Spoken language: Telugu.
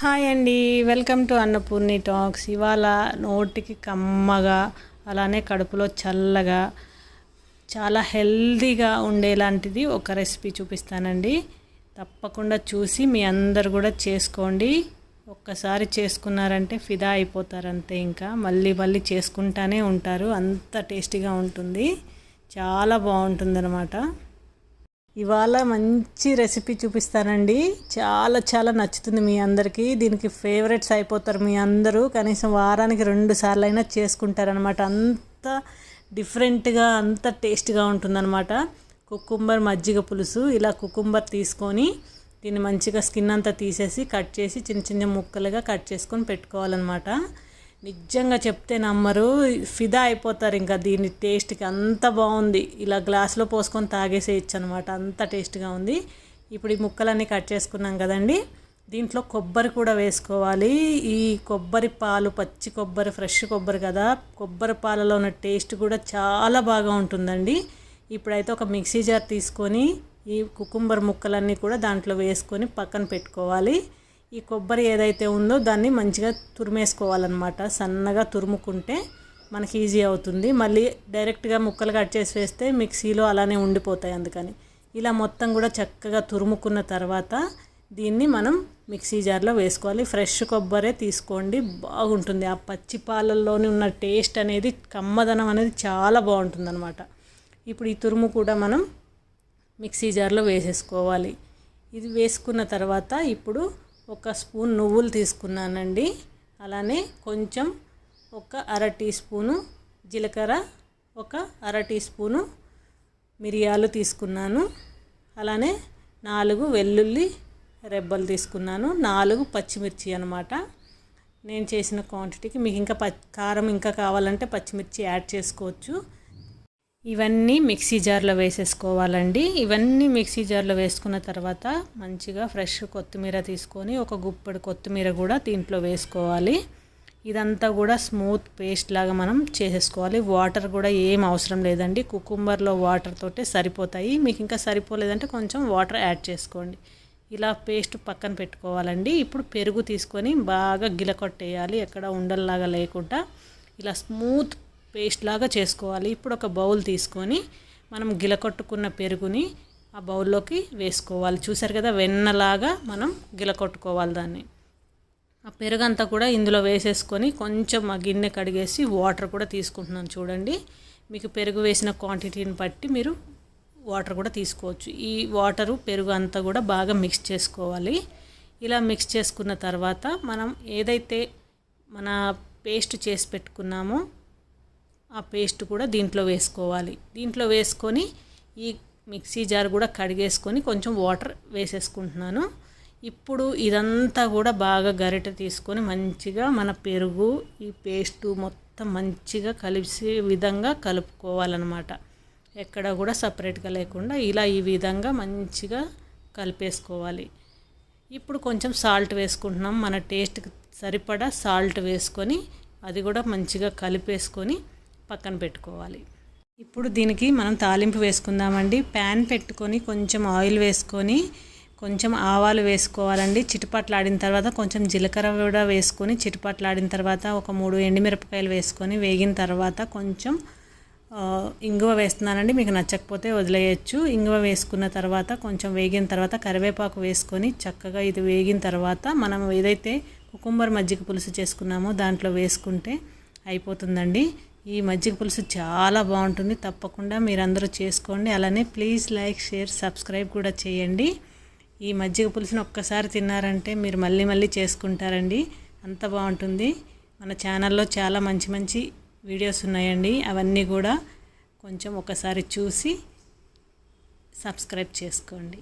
హాయ్ అండి. Welcome to Annapurni talks. ఇవాళ నోటికి కమ్మగా అలానే కడుపులో చల్లగా చాలా హెల్తీగా ఉండేలాంటిది ఒక రెసిపీ చూపిస్తానండి. తప్పకుండా చూసి మీ అందరు కూడా చేసుకోండి. ఒక్కసారి చేసుకున్నారంటే ఫిదా అయిపోతారంతే ఇంకా. మళ్ళీ మళ్ళీ చేసుకుంటానే ఉంటారు. అంత టేస్టీగా ఉంటుంది. చాలా బాగుంటుందన్నమాట. ఇవాళ మంచి రెసిపీ చూపిస్తానండి. చాలా చాలా నచ్చుతుంది మీ అందరికీ. దీనికి ఫేవరెట్స్ అయిపోతారు మీ అందరూ. కనీసం వారానికి రెండు సార్లు అయినా చేసుకుంటారనమాట అంత డిఫరెంట్గా అంత టేస్ట్గా ఉంటుందన్నమాట. కుకుంబర్ మజ్జిగ పులుసు ఇలా కుకుంబర్ తీసుకొని దీన్ని మంచిగా స్కిన్ అంతా తీసేసి కట్ చేసి చిన్న చిన్న ముక్కలుగా కట్ చేసుకొని పెట్టుకోవాలన్నమాట. నిజంగా చెప్తే నమ్మరు. ఫిదా అయిపోతారు ఇంకా దీని టేస్ట్కి అంత బాగుంది. ఇలా గ్లాస్లో పోసుకొని తాగేసేయచ్చు అనమాట అంత టేస్ట్గా ఉంది. ఇప్పుడు ఈ ముక్కలన్నీ కట్ చేసుకున్నాం కదండి. దీంట్లో కొబ్బరి కూడా వేసుకోవాలి. ఈ కొబ్బరి పాలు పచ్చి కొబ్బరి ఫ్రెష్ కొబ్బరి కదా. కొబ్బరి పాలలో ఉన్న టేస్ట్ కూడా చాలా బాగా ఉంటుందండి. ఇప్పుడైతే ఒక మిక్సీ జార్ తీసుకొని ఈ కుకుంబర్ ముక్కలన్నీ కూడా దాంట్లో వేసుకొని పక్కన పెట్టుకోవాలి. ఈ కొబ్బరి ఏదైతే ఉందో దాన్ని మంచిగా తురిమేసుకోవాలన్నమాట. సన్నగా తురుముకుంటే మనకి ఈజీ అవుతుంది. మళ్ళీ డైరెక్ట్గా ముక్కలు కట్ చేసి వేస్తే మిక్సీలో అలానే ఉండిపోతాయి అందుకని. ఇలా మొత్తం కూడా చక్కగా తురుముకున్న తర్వాత దీన్ని మనం మిక్సీ జార్లో వేసుకోవాలి. ఫ్రెష్ కొబ్బరే తీసుకోండి. బాగుంటుంది. ఆ పచ్చి పాలల్లోని ఉన్న టేస్ట్ అనేది కమ్మదనం అనేది చాలా బాగుంటుంది అనమాట ఇప్పుడు ఈ తురుము కూడా మనం మిక్సీ జార్లో వేసేసుకోవాలి. ఇది వేసుకున్న తర్వాత ఇప్పుడు ఒక స్పూన్ నువ్వులు తీసుకున్నానండి. అలానే కొంచెం ఒక అర టీ స్పూను జీలకర్ర ఒక అర టీ స్పూను మిరియాలు తీసుకున్నాను. అలానే నాలుగు వెల్లుల్లి రెబ్బలు తీసుకున్నాను. నాలుగు పచ్చిమిర్చి అనమాట నేను చేసిన క్వాంటిటీకి మీకు ఇంకా ప కారం ఇంకా కావాలంటే పచ్చిమిర్చి యాడ్ చేసుకోవచ్చు. ఇవన్నీ మిక్సీ జార్లో వేసేసుకోవాలండి. ఇవన్నీ మిక్సీ జార్లో వేసుకున్న తర్వాత మంచిగా ఫ్రెష్ కొత్తిమీర తీసుకొని ఒక గుప్పెడు కొత్తిమీర కూడా దీంట్లో వేసుకోవాలి. ఇదంతా కూడా స్మూత్ పేస్ట్ లాగా మనం చేసేసుకోవాలి. వాటర్ కూడా ఏం అవసరం లేదండి. కుకుంబర్లో వాటర్ తోటే సరిపోతాయి. మీకు ఇంకా సరిపోలేదంటే కొంచెం వాటర్ యాడ్ చేసుకోండి. ఇలా పేస్ట్ పక్కన పెట్టుకోవాలండి. ఇప్పుడు పెరుగు తీసుకొని బాగా గిలకొట్టేయాలి. ఎక్కడ ఉండల్లాగా లేకుండా. ఇలా స్మూత్ పేస్ట్ లాగా చేసుకోవాలి. ఇప్పుడు ఒక బౌల్ తీసుకొని మనం గిలకొట్టుకున్న పెరుగుని ఆ బౌల్లోకి వేసుకోవాలి. చూసారు కదా వెన్నలాగా మనం గిలకొట్టుకోవాలి దాన్ని. ఆ పెరుగు అంతా కూడా ఇందులో వేసేసుకొని కొంచెం ఆ గిన్నె కడిగేసి వాటర్ కూడా తీసుకుంటున్నాను చూడండి. మీకు పెరుగు వేసిన క్వాంటిటీని బట్టి మీరు వాటర్ కూడా తీసుకోవచ్చు. ఈ వాటరు పెరుగు అంతా కూడా బాగా మిక్స్ చేసుకోవాలి. ఇలా మిక్స్ చేసుకున్న తర్వాత మనం ఏదైతే మన పేస్ట్ చేసి పెట్టుకున్నామో ఆ పేస్ట్ కూడా దీంట్లో వేసుకోవాలి. దీంట్లో వేసుకొని ఈ మిక్సీ జార్ కూడా కడిగేసుకొని కొంచెం వాటర్ వేసేసుకుంటున్నాను. ఇప్పుడు ఇదంతా కూడా బాగా గరిటె తీసుకొని మంచిగా మన పెరుగు ఈ పేస్టు మొత్తం మంచిగా కలిసే విధంగా కలుపుకోవాలన్నమాట. ఎక్కడ కూడా సపరేట్గా లేకుండా ఇలా ఈ విధంగా మంచిగా కలిపేసుకోవాలి. ఇప్పుడు కొంచెం సాల్ట్ వేసుకుంటున్నాం. మన టేస్ట్కి సరిపడా సాల్ట్ వేసుకొని అది కూడా మంచిగా కలిపేసుకొని పక్కన పెట్టుకోవాలి. ఇప్పుడు దీనికి మనం తాలింపు వేసుకుందామండి. ప్యాన్ పెట్టుకొని కొంచెం ఆయిల్ వేసుకొని కొంచెం ఆవాలు వేసుకోవాలండి. చిటిపట్లాడిన తర్వాత కొంచెం జీలకర్ర కూడా వేసుకొని చిటుపట్లాడిన తర్వాత ఒక మూడు ఎండుమిరపకాయలు వేసుకొని వేగిన తర్వాత కొంచెం ఇంగువ వేస్తున్నానండి. మీకు నచ్చకపోతే వదిలేయచ్చు. ఇంగువ వేసుకున్న తర్వాత కొంచెం వేగిన తర్వాత కరివేపాకు వేసుకొని చక్కగా ఇది వేగిన తర్వాత మనం ఏదైతే కుకుంబర్ మజ్జిగ పులుసు చేసుకున్నామో దాంట్లో వేసుకుంటే అయిపోతుందండి. ఈ మజ్జిగ పులుసు చాలా బాగుంటుంది. తప్పకుండా మీరందరూ చేసుకోండి. అలానే ప్లీజ్ లైక్ షేర్ సబ్స్క్రైబ్ కూడా చేయండి. ఈ మజ్జిగ పులుసుని ఒక్కసారి తిన్నారంటే మీరు మళ్ళీ మళ్ళీ చేసుకుంటారండి. అంత బాగుంటుంది. మన ఛానల్లో చాలా మంచి మంచి వీడియోస్ ఉన్నాయండి. అవన్నీ కూడా కొంచెం ఒకసారి చూసి సబ్స్క్రైబ్ చేసుకోండి.